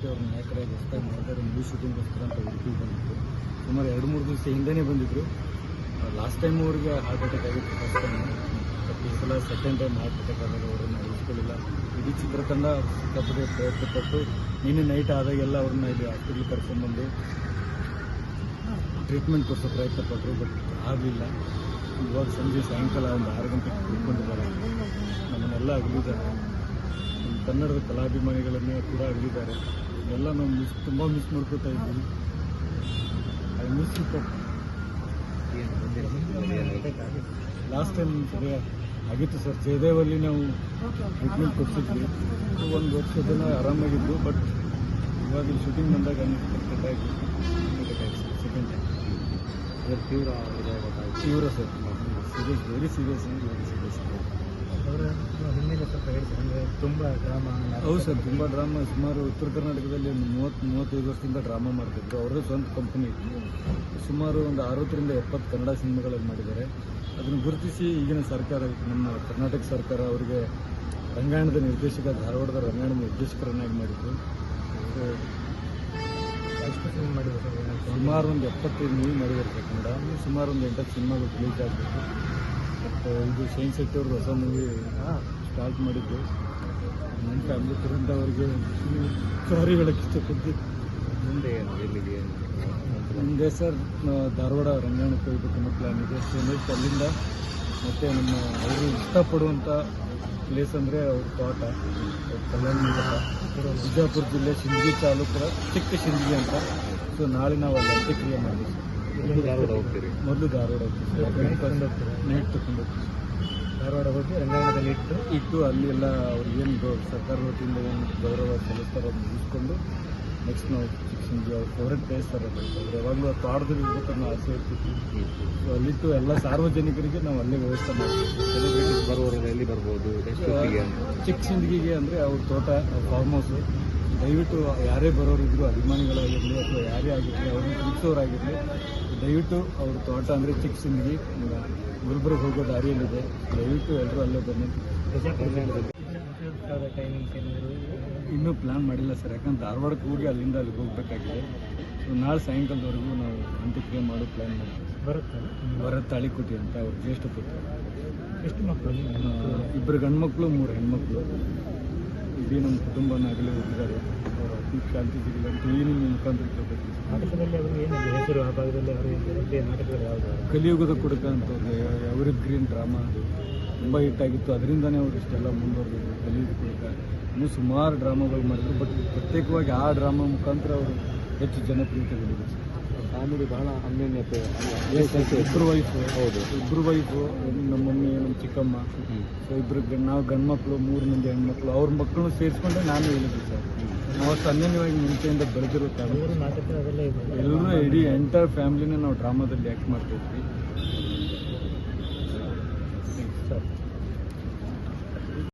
ಶೆಟ್ಟಿ ಅವ್ರ ನಾಯಕರಾಗಿ ಹೊಸದಾಗಿ ಮಾಡಿದ್ದಾರೆ ಮೂವಿ ಶೂಟಿಂಗ್ಗೋಸ್ಕರ ಅಂತ ಉಡುಪಿ ಬಂದಿತ್ತು ಸುಮಾರು ಎರಡು ಮೂರು ದಿವಸ ಹಿಂದೆನೇ ಬಂದಿದ್ದರು ಲಾಸ್ಟ್ ಟೈಮ್ ಅವ್ರಿಗೆ ಹಾರ್ಟ್ ಅಟ್ಯಾಕ್ ಆಗಿತ್ತು ಫಸ್ಟ್ ಟೈಮ್ ಬಟ್ ಈ ಸಲ ಸೆಕೆಂಡ್ ಟೈಮ್ ಹಾರ್ಟ್ ಅಟ್ಯಾಕ್ ಆದಾಗ ಅವ್ರನ್ನ ಉಳಿಸ್ಕೊಳ್ಳಿಲ್ಲ. ಇಡೀ ಚಿತ್ರತಂಡ ಸಿಕ್ಕಾಪಟ್ಟೆ ಪ್ರಯತ್ನ ಪಟ್ಟು ನಿನ್ನೆ ನೈಟ್ ಆದಾಗೆಲ್ಲ ಅವ್ರನ್ನ ಇಲ್ಲಿ ಹಾಸ್ಪಿಟ್ಲಿಗೆ ಕರ್ಕೊಂಡ್ಬಂದು ಟ್ರೀಟ್ಮೆಂಟ್ ಕೊಡಿಸೋ ಪ್ರಯತ್ನ ಪಟ್ಟರು ಬಟ್ ಆಗಲಿಲ್ಲ. ಇವಾಗ ಸಂಜೆ ಸಾಯಂಕಾಲ ಒಂದು ಆರು ಗಂಟೆಗೆ ತಿಳ್ಕೊಂಡಿದ್ದಾರೆ ನಮ್ಮನ್ನೆಲ್ಲ ಅಗಲಿದ್ದಾರೆ. ನಮ್ಮ ಕನ್ನಡದ ಕಲಾಭಿಮಾನಿಗಳನ್ನೇ ಕೂಡ ಅಗಲಿದ್ದಾರೆ. ಎಲ್ಲ ನಾವು ಮಿಸ್ ತುಂಬ ಮಿಸ್ ಮಾಡ್ಕೋತಾ ಇದ್ದೀವಿ ಐ ಮಿಸ್ ಲಾಸ್ಟ್ ಟೈಮ್ ಸರಿ ಆಗಿತ್ತು ಸರ್. ಜಯದೇವಲ್ಲಿ ನಾವು ಟ್ರೀಟ್ಮೆಂಟ್ ಕೊಡ್ಸಿದ್ವಿ. ಒಂದು ವರ್ಷ ಜನ ಆರಾಮಾಗಿದ್ದು ಬಟ್ ಇವಾಗ ಶೂಟಿಂಗ್ ಬಂದಾಗ ಕರೆಕ್ಟಾಗಿ ಸೆಕೆಂಡ್ ಟೈಮ್ ತೀವ್ರ ತೀವ್ರ sir. Serious very serious very serious ತುಂಬ ಡ್ರಾಮಾ ಹೌದು ಸರ್ ತುಂಬ ಡ್ರಾಮಾ ಸುಮಾರು ಉತ್ತರ ಕರ್ನಾಟಕದಲ್ಲಿ ಒಂದು ಮೂವತ್ತು ಮೂವತ್ತೈದು ವರ್ಷದಿಂದ ಡ್ರಾಮಾ ಮಾಡ್ತಿದ್ರು. ಅವರೇ ಸ್ವಂತ ಕಂಪನಿ ಇತ್ತು. ಸುಮಾರು ಒಂದು ಅರವತ್ತರಿಂದ ಎಪ್ಪತ್ತು ಕನ್ನಡ ಸಿನಿಮಾಗಳಲ್ಲಿ ಮಾಡಿದ್ದಾರೆ. ಅದನ್ನು ಗುರುತಿಸಿ ಈಗಿನ ಸರ್ಕಾರ ನಮ್ಮ ಕರ್ನಾಟಕ ಸರ್ಕಾರ ಅವರಿಗೆ ರಂಗಾಯಣದ ನಿರ್ದೇಶಕ ಧಾರವಾಡದ ರಂಗಾಯಣದ ನಿರ್ದೇಶಕರನ್ನಾಗಿ ಮಾಡಿದ್ರು. ಸುಮಾರು ಒಂದು ಎಪ್ಪತ್ತೈದು ಮೂವಿ ಮಾಡಿದ್ದಾರೆ ಕನ್ನಡ. ಸುಮಾರು ಒಂದು ಎಂಟತ್ತು ಸಿನಿಮಾಗಳು ರಿಲೀಸ್ ಆಗಬೇಕು ಬಟ್ ಇದು ಶೈನ್ ಶೆಟ್ಟಿ ಅವರು ಹೊಸ ಮೂವಿ ಸ್ಟಾರ್ಟ್ ಮಾಡಿದ್ದು. ನನ್ನ ಫ್ಯಾಮಿಲಿ ಫ್ರೆಂಡ್ ಅವರಿಗೆ ಸಾರಿ ಹೇಳಕ್ಕೆ ಇಷ್ಟಪಡ್ತೀನಿ. ಮುಂದೆ ಎಲ್ಲಿದೆ ಎಲ್ಲಿಗೆ ಮುಂದೆ ಸರ್ ಧಾರವಾಡ ರಂಗಾಯಣಕ್ಕೆ ಹೋಗ್ಬೇಕು ಅನ್ನೋ ಪ್ಲ್ಯಾನ್ ಇದೆ. ನೆಕ್ಸ್ಟ್ ಅಲ್ಲಿಂದ ಮತ್ತು ನಮ್ಮ ಅವರು ಇಷ್ಟಪಡುವಂಥ ಪ್ಲೇಸ್ ಅಂದರೆ ಅವ್ರ ತೋಟ ಕಲ್ಯಾಣ ಬಿಜಾಪುರ ಜಿಲ್ಲೆ ಸಿಂಧಿ ತಾಲೂಕರ ಚಿಕ್ಕ ಸಿಂಧಗಿ ಅಂತ. ಸೊ ನಾಳೆ ನಾವು ಅಲ್ಲಿ ಅಂತ್ಯಕ್ರಿಯೆ ಮಾಡಿದ್ವಿ ಎಲ್ಲಿ ಧಾರವಾಡ ಹೋಗ್ತೀರಿ? ಮೊದಲು ಧಾರವಾಡ ಹೋಗ್ತೀವಿ. ನೈಟ್ ತಗೊಂಡು ಹೋಗ್ತೀವಿ. ಧಾರವಾಡ ಹೋಗಿ ರಂಗಾಯಣದಲ್ಲಿ ಇಟ್ಟು? ಇಟ್ಟು ಅಲ್ಲಿ ಎಲ್ಲ ಅವ್ರಿಗೇನು ಏನು ಸರ್ಕಾರ ವತಿಯಿಂದ ಏನು ಗೌರವ ಸಲ್ಲಿಸ್ತಾರೋ ಅದು ಮುಗಿಸ್ಕೊಂಡು ನೆಕ್ಸ್ಟ್ ನಾವು ಅವ್ರ ಫೇವ್ರೆಟ್ ಪ್ಲೇಸ್ ಅದು ಅವ್ರು ಯಾವಾಗಲೂ ಆ ತೋಟದಲ್ಲಿ ಇರ್ಬೇಕನ್ನೋ ಆಸೆ ಇರ್ತಿತ್ತು. ಸೊ ಅಲ್ಲಿಟ್ಟು ಎಲ್ಲ ಸಾರ್ವಜನಿಕರಿಗೆ ನಾವು ಅಲ್ಲೇ ವ್ಯವಸ್ಥೆ ಮಾಡ್ತೀವಿ. ಬರುವವರೆಲ್ಲ ಎಲ್ಲಿ ಬರ್ಬೋದು ಚಿಕ್ಕ ಸಿಂದಗಿಗೆ ಅಂದರೆ ಅವ್ರ ತೋಟ ಫಾರ್ಮ್ ಹೌಸು ದಯವಿಟ್ಟು ಯಾರೇ ಬರೋರಿದ್ರು ಅಭಿಮಾನಿಗಳಾಗಿರಲಿ ಅಥವಾ ಯಾರೇ ಆಗಿರಲಿ ಅವ್ರನ್ನ ಪ್ರೀತಿಸೋರಾಗಿರಲಿ ದಯವಿಟ್ಟು ಅವ್ರ ತೋಟ ಅಂದರೆ ಚಿಕ್ಕ ಸಿಂದಗಿ ಗುಲ್ಬರ್ಗ್ ಹೋಗೋ ದಾರಿಯಲ್ಲಿದೆ. ದಯವಿಟ್ಟು ಎಲ್ಲರೂ ಅಲ್ಲೇ ಬನ್ನಿ. ಇನ್ನೂ ಪ್ಲ್ಯಾನ್ ಮಾಡಿಲ್ಲ ಸರ್ ಯಾಕಂದ್ರೆ ಧಾರವಾಡಕ್ಕೆ ಹೋಗಿ ಅಲ್ಲಿಂದ ಅಲ್ಲಿಗೆ ಹೋಗಬೇಕಾಗಿದೆ. ನಾಳೆ ಸಾಯಂಕಾಲದವರೆಗೂ ನಾವು ಅಂತ್ಯಕ್ರಿಯೆ ಮಾಡೋ ಪ್ಲ್ಯಾನ್ ಮಾಡ್ತೀವಿ ಬರುತ್ತೆ ಭರತ್ ತಾಳಿಕೋಟಿ ಅಂತ ಅವ್ರ ಜ್ಯೇಷ್ಠ ಪುತ್ರ. ಎಷ್ಟು ಮಕ್ಕಳು? ಇಬ್ಬರು ಗಂಡ್ಮಕ್ಳು ಮೂರು ಹೆಣ್ಮಕ್ಳು. ಇಡೀ ನಮ್ಮ ಕುಟುಂಬನ ಆಗಲೇ ಹೋಗಿದ್ದಾರೆ ಅವರ ಅತಿ ಶಾಂತಿ ಸಿಗಲಿ ಅಂತ ಏನು ನಿಮ್ಮ ಮುಖಾಂತರ ನಾಟಕದಲ್ಲಿ ಏನಿದೆ ಹೆಸರು ಆ ಭಾಗದಲ್ಲಿ ಅವರು ಇದೇ? ನಾಟಕಗಳು ಯಾವುದು? ಕಲಿಯುಗದ ಕುಡುಕ ಅಂತ ಅವ್ರಿ ಗ್ರೀನ್ ಡ್ರಾಮಾ ಅದು. ತುಂಬ ಹಿಟ್ಟಾಗಿತ್ತು ಅದರಿಂದನೇ ಅವ್ರು ಇಷ್ಟೆಲ್ಲ ಮುಂದುವರೆದಿದ್ರು ಕಲಿಯುಗ ಕುಡುಕ. ಇನ್ನೂ ಸುಮಾರು ಡ್ರಾಮಾಗಳು ಮಾಡಿದ್ರು. ಬಟ್ ಪ್ರತ್ಯೇಕವಾಗಿ ಆ ಡ್ರಾಮಾ ಮುಖಾಂತರ ಅವರು ಹೆಚ್ಚು ಜನಪ್ರಿಯತೆ ಬಂದಿದೆ ಫ್ಯಾಮಿಲಿ ಬಹಳ ಅನ್ಯೋನ್ಯತೆ. ಇಬ್ಬರು ವೈಫು ಹೌದು. ಇಬ್ಬರು ವೈಫು ನಮ್ಮ ಮಮ್ಮಿ ನಮ್ಮ ಚಿಕ್ಕಮ್ಮ ಸೊ ಇಬ್ಬರು ನಾವು ಗಂಡು ಮಕ್ಕಳು ಮೂರು ಮಂದಿ ಹೆಣ್ಮಕ್ಳು ಅವ್ರ ಮಕ್ಕಳು ಸೇರಿಸ್ಕೊಂಡೆ ನಾನು ಹೇಳಿದ್ದೆ ಸರ್. ನಾವು ಅಷ್ಟು ಅನ್ಯೋನ್ಯವಾಗಿ ಮುಂಚೆಯಿಂದ ಬೆಳೆದಿರುತ್ತೆ ಎಲ್ಲರೂ ಇಡೀ ಎಂಟೈರ್ ಫ್ಯಾಮಿಲಿನ ನಾವು ಡ್ರಾಮಾದಲ್ಲಿ ಆ್ಯಕ್ಟ್ ಮಾಡ್ತಿದ್ವಿ. ಸರ್